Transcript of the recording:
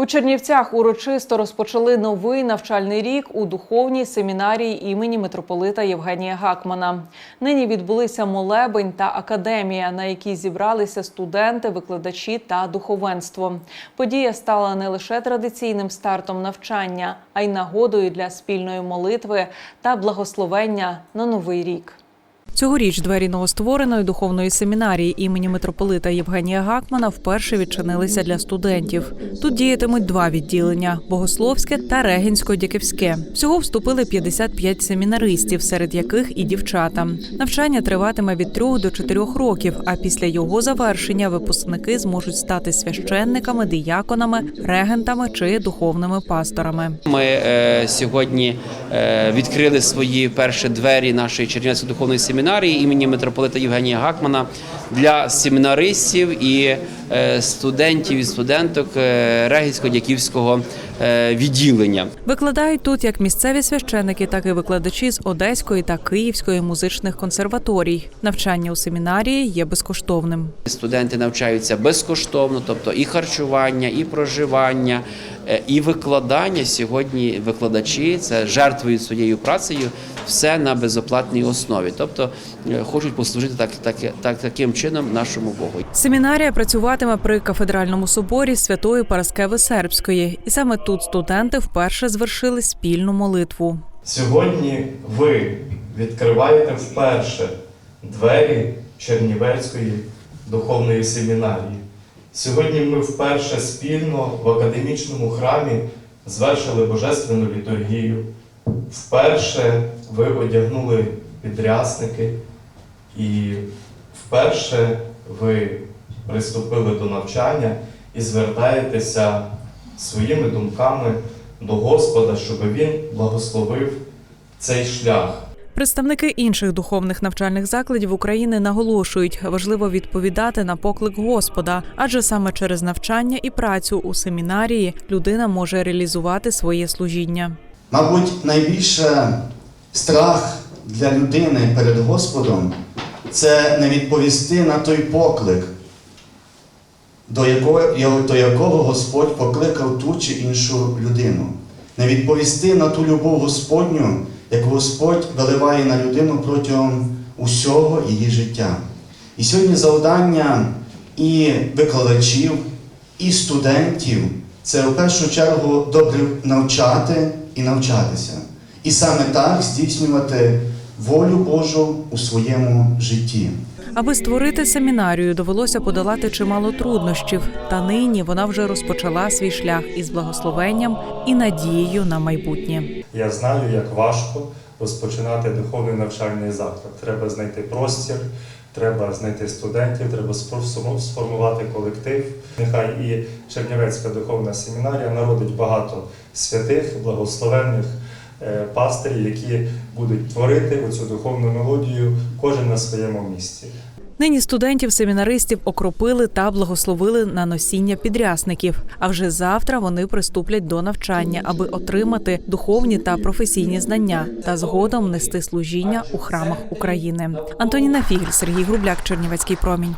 У Чернівцях урочисто розпочали новий навчальний рік у духовній семінарії імені митрополита Євгенія Гакмана. Нині відбулися молебень та академія, на якій зібралися студенти, викладачі та духовенство. Подія стала не лише традиційним стартом навчання, а й нагодою для спільної молитви та благословення на новий рік. Цьогоріч двері новоствореної духовної семінарії імені митрополита Євгенія Гакмана вперше відчинилися для студентів. Тут діятимуть два відділення: богословське та регінсько-дяківське. Всього вступили 55 семінаристів, серед яких і дівчата. Навчання триватиме від 3 до 4 років. А після його завершення випускники зможуть стати священниками, дияконами, регентами чи духовними пасторами. Ми е, сьогодні відкрили свої перші двері нашої Чернівецької духовної семінарії імені митрополита Євгенія Гакмана для семінаристів і е, студентів і студенток е, Регівсько-Дяківського е, відділення. Викладають тут як місцеві священики, так і викладачі з Одеської та Київської музичних консерваторій. Навчання у семінарії є безкоштовним. Студенти навчаються безкоштовно, тобто і харчування, і проживання, і викладання. Сьогодні викладачі це жертвують своєю працею все на безоплатній основі, тобто хочуть послужити так, так, так, таким чином нашому Богу. Семінарія працюватиме при кафедральному соборі Святої Параскеви Сербської, і саме тут студенти вперше звершили спільну молитву. Сьогодні ви відкриваєте вперше двері Чернівецької духовної семінарії. Сьогодні ми вперше спільно в академічному храмі звершили божественну літургію. Вперше ви одягнули підрясники і вперше ви приступили до навчання і звертаєтеся своїми думками до Господа, щоб Він благословив цей шлях. Представники інших духовних навчальних закладів України наголошують, важливо відповідати на поклик Господа, адже саме через навчання і працю у семінарії людина може реалізувати своє служіння. Мабуть, найбільше страх для людини перед Господом це не відповісти на той поклик, до якого, до якого Господь покликав ту чи іншу людину. Не відповісти на ту любов Господню, яку Господь виливає на людину протягом усього її життя. І сьогодні завдання і викладачів, і студентів це в першу чергу добре навчати і навчатися. І саме так здійснювати волю Божу у своєму житті. Аби створити семінарію, довелося подолати чимало труднощів. Та нині вона вже розпочала свій шлях із благословенням і надією на майбутнє. Я знаю, як важко розпочинати духовний навчальний заклад. Треба знайти простір, треба знайти студентів, треба сформувати колектив. Нехай і Чернівецька духовна семінарія народить багато святих, благословенних е, пастирів, які будуть творити оцю духовну мелодію кожен на своєму місці. Нині студентів семінаристів окропили та благословили на носіння підрясників. А вже завтра вони приступлять до навчання, аби отримати духовні та професійні знання та згодом нести служіння у храмах України. Антоніна Фігель, Сергій Грубляк, Чернівецький промінь.